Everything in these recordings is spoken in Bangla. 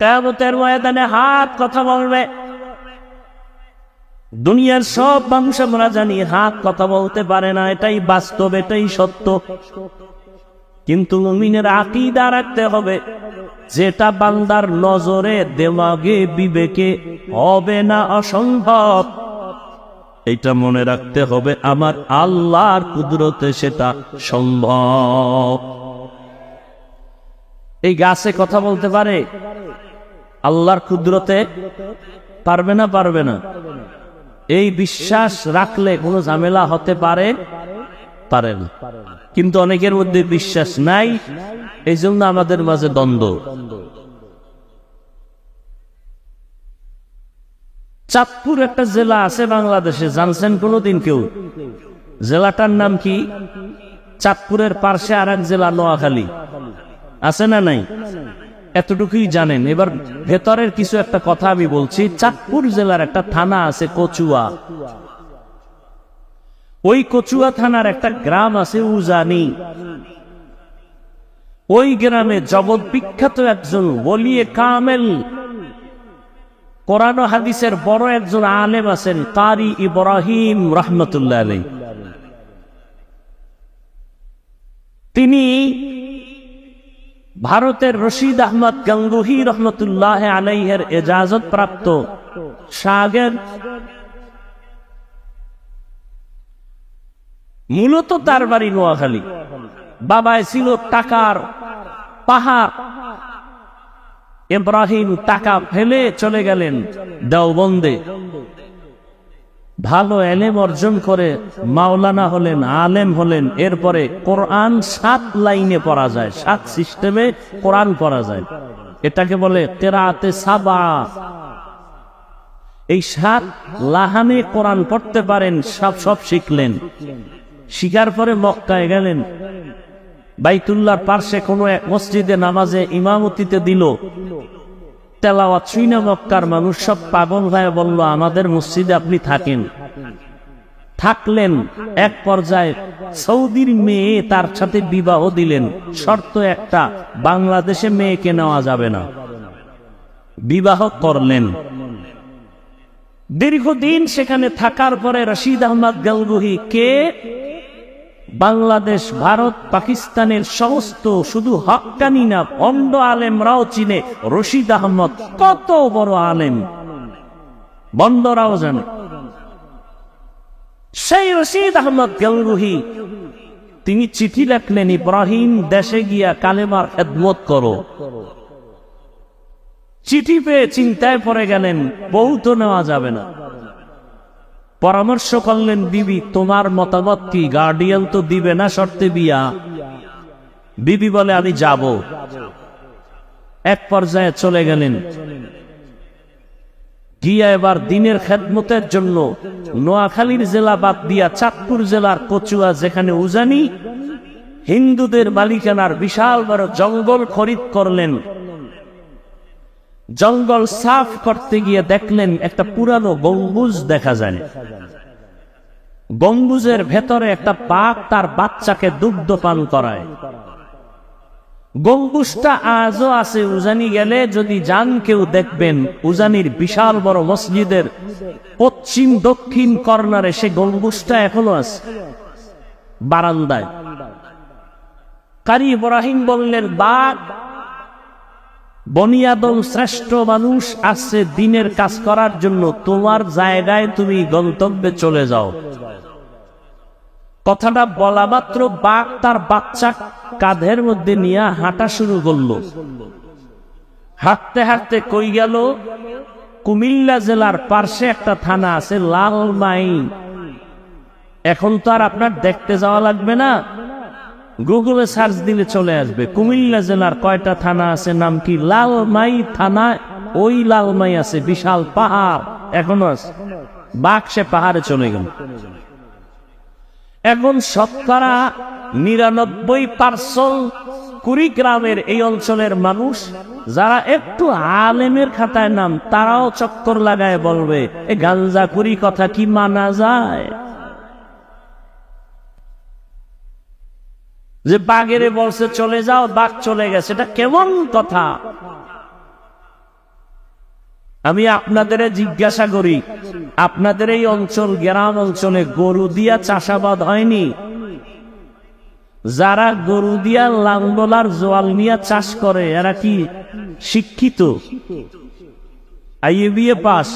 কেয়ামতের ময়দানে হাত কথা বলবে। দুনিয়ার সব মানুষ আমরা জানি হাত কথা বলতে পারে না, এটাই বাস্তব, এটাই সত্য। কিন্তু মুমিনের আকিদা রাখতে হবে, যেটা বান্দার নজরে, দেমাগে, বিবেকে হবে না অসম্ভব। এটা মনে রাখতে হবে, আমার আল্লাহর কুদরতে সেটা সম্ভব। এই গাছে কথা বলতে পারে? আল্লাহর ক্ষুদ্রতে পারবে না পারবে না। এই বিশ্বাস রাখলে কোনো ঝামেলা হতে পারে? পারে না। কিন্তু অনেকের মধ্যে বিশ্বাস নাই। এই জন্য আমাদের মাঝে দ্বন্দ্ব। চাঁদপুর একটা জেলা আছে বাংলাদেশে, জানছেন কোনোদিন কেউ? জেলাটার নাম কি? চাঁদপুরের পার্শ্বে আর এক জেলা, নোয়াখালী। আছে না নাই? এতটুকুই জানেন। এবার ভেতরের কিছু একটা কথা আমি বলছি। চাঁদপুর জেলার একটা থানা আছে, কচুয়া। ওই কচুয়া থানার একটা গ্রাম আছে, উজানি। ওই গ্রামে জগৎ বিখ্যাত একজন বলিয়ে কামেল। কোরআন হাদিসের বড় একজন আলেম আছেন কারি ইব্রাহিম রহমতুল্লাহ আলী তিনি ভারতের রশিদ আহমদ গঙ্গুহি রহমতুল্লাহ আলাইহের এজাজত প্রাপ্ত সাগের মূলত তার বাড়ি নোয়াখালী। বাবায় ছিল টাকার পাহাড়। ইব্রাহিম টাকা ফেলে চলে গেলেন দেওবন্দে। ভালো এলেম অর্জন করে মাওলানা হলেন, আলেম হলেন, এরপরে কোরআন সাত লাইনে পড়া যায়, সাত সিস্টেমে কোরআন পড়া যায়। এটাকে বলে তেরাতে সাবা। এই সাত লাহানে কোরআন পড়তে পারেন, সব সব শিখলেন। শিকার পরে মক্কায় গেলেন। বাইতুল্লার পার্শ্বে কোনো এক মসজিদে নামাজে ইমামতিতে দিল। তেলাওয়াত মক্কার মানুষ সব পাগল হয়ে বলল, আমাদের মসজিদে আপনি থাকেন। থাকলেন এক পর্যায়ে, সৌদির মেয়ে তার সাথে বিবাহ দিলেন। শর্ত একটা, বাংলাদেশে মেয়েকে নেওয়া যাবে না। বিবাহ করলেন। দীর্ঘদিন সেখানে থাকার পরে রশিদ আহমদ গলগুহি কে? বাংলাদেশ, ভারত, পাকিস্তানের সমস্ত শুধু হকানি না অন্ড আলেমরাও চিনে রশিদ আহমদ। কত বড় আলেম। বন্দরাও জানে। সেই রশিদ আহমদ গলরুহি, তিনি চিঠি লেখলেন, ইব্রাহিম, দেশে গিয়া কালেমার খেদমত করো। চিঠি পেয়ে চিন্তায় পড়ে গেলেন, বউ তো নেওয়া যাবে না। পরামর্শ করলেন, বিবি, তোমার মতামত কি? গার্ডিয়ান তো দিবে না শর্তে বিয়া। বিবি বলে, আমি যাব। এক পর্যায়ে চলে গেলেন। গিয়া এবার দিনের খেদমতের জন্য নোয়াখালীর জেলা বাদ দিয়া চাঁদপুর জেলার কচুয়া, যেখানে উজানি হিন্দুদের মালিকানার বিশাল বড় জঙ্গল খরিদ করলেন। জঙ্গল সাফ করতে গিয়ে দেখলেন একটা পুরানো গম্বুজ দেখা যায়। গম্বুজের ভেতরে একটা বাঘ তার বাচ্চাকে দুগ্ধ পান করায়। গম্বুজটা আজও আছে, উজানি গেলে যদি যান কেউ দেখবেন, উজানির বিশাল বড় মসজিদের পশ্চিম দক্ষিণ কর্নারে সে গম্বুজটা এখনও আছে, বারান্দায়। কারি ইব্রাহিম বললেন, বাঘ বনিয়াদম শ্রেষ্ঠ মানুষ আসছে দিনের কাজ করার জন্য, তোমার জায়গায় তুমি গন্তব্যে চলে যাও। কথাটা বলা মাত্র বাঘ তার বাচ্চা কাঁধের মধ্যে নিয়ে হাঁটা শুরু করল। হাঁটতে হাঁটতে কই গেল? কুমিল্লা জেলার পার্শ্বে একটা থানা আছে লালমাই এখন তো আর আপনার দেখতে যাওয়া লাগবে না। গুগলে সার্চ দিলে চলে আসবে। কুমিল্লা জেলার কয়টা থানা আছে, নাম কি? লালমাই থানা? ওই লালমাই আছে, বিশাল পাহাড়। এখনও আছে। বাঘ সে পাহাড়ে চলে গেল। এখন শতকরা নিরানব্বই পার্সেন্ট কুড়িগ্রামের এই অঞ্চলের মানুষ, যারা একটু আলেমের খাতায় নাম, তারাও চক্কর লাগায় বলবে, এ গাঞ্জা কুড়ি কথা কি মানা যায়? যে বাঘেরে বলছে, চলে যাও, বাঘ চলে গেছে। এটা কেমন কথা? আমি আপনাদের জিজ্ঞাসা করি, আপনাদের এই অঞ্চল, গ্রাম অঞ্চলে গরু দিয়া চাষাবাদ হয়নি? যারা গরু দিয়া লাঙ্গলার জোয়াল নিয়ে চাষ করে, এরা কি শিক্ষিত? পাস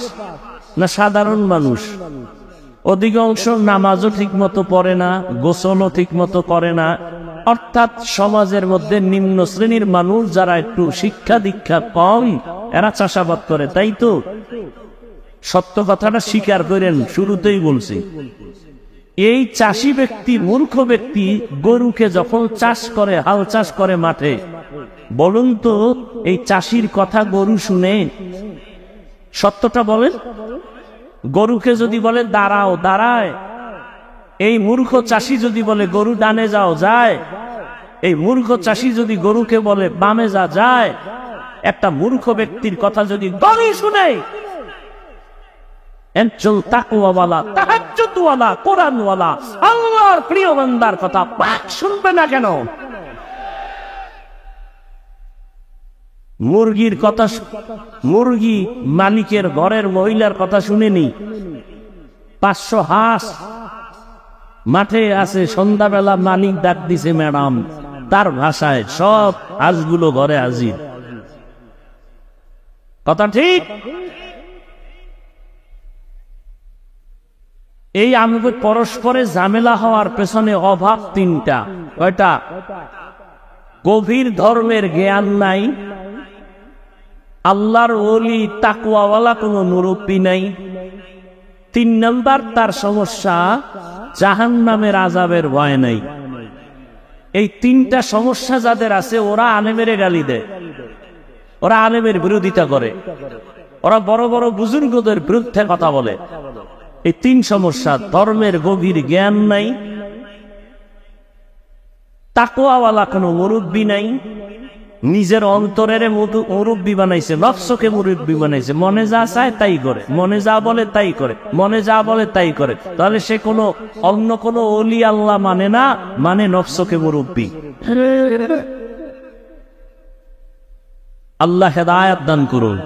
না সাধারণ মানুষ? অধিকাংশ নামাজও ঠিক মতো পড়ে না, গোসলও ঠিক মতো করে না। অর্থাৎ সমাজের মধ্যে নিম্ন শ্রেণির মানুষ যারা একটু শিক্ষা দীক্ষা কম, এরা চাষাবাদ করে, তাই তো? সত্য কথাটা স্বীকার করেন, শুরুতেই বলছি। এই চাষি ব্যক্তি, মূর্খ ব্যক্তি গরুকে যখন চাষ করে, হাল চাষ করে মাঠে, বলুন তো, এই চাষির কথা গরু শুনে, সত্যটা বলেন? গরুকে যদি বলে, দাঁড়াও, দাঁড়ায়। এই মূর্খ চাষি যদি বলে গরু ডানে যাও, যায়। এই মূর্খ চাষি যদি গরুকে বলে বামে যা, যায়। একটা মূর্খ ব্যক্তির কথা যদি গরু শুনে কথা শুনবে না কেন? মুরগির কথা মুরগি মালিকের ঘরের মহিলার কথা শুনেনি। পাঁচশো হাঁস মাঠে আছে, সন্ধ্যাবেলা মালিক ডাক দিছে, ম্যাডাম, তার ভাষায় সব হাঁসগুলো ঘরে হাজির। কথা ঠিক? এই আমাদের পরস্পরে ঝামেলা হওয়ার পেছনে অভাব তিনটা। কয়টা? গভীর ধর্মের জ্ঞান নাই। আল্লাহর ওলি তাকুয়াওয়ালা কোনো মুরব্বী নাই। তিন নম্বর, তার সমস্যা জাহান নামের আজাবের ভয় নাই। এই তিনটা সমস্যা যাদের আছে, ওরা আলেমের গালি দেয়। ওরা আলেমের বিরোধিতা করে। ওরা বড় বড় বুজুর্গদের বিরুদ্ধে কথা বলে। এই তিন সমস্যা, ধর্মের গভীর জ্ঞান নাই। তাকোয়াওয়ালা কোনো মুরব্বী নাই। নিজের অন্তরের মুরব্বী বানাইছে, নফসকে মুরব্বী বানাইছে। মনে যা চায় তাই করে, মনে যা বলে তাই করে, মনে যা বলে তাই করে। তাহলে সে কোনো, অন্য কোনো অলি আল্লাহ মানে না মানে নফসকে মুরব্বী। আল্লাহ হেদায়াত দান করুন।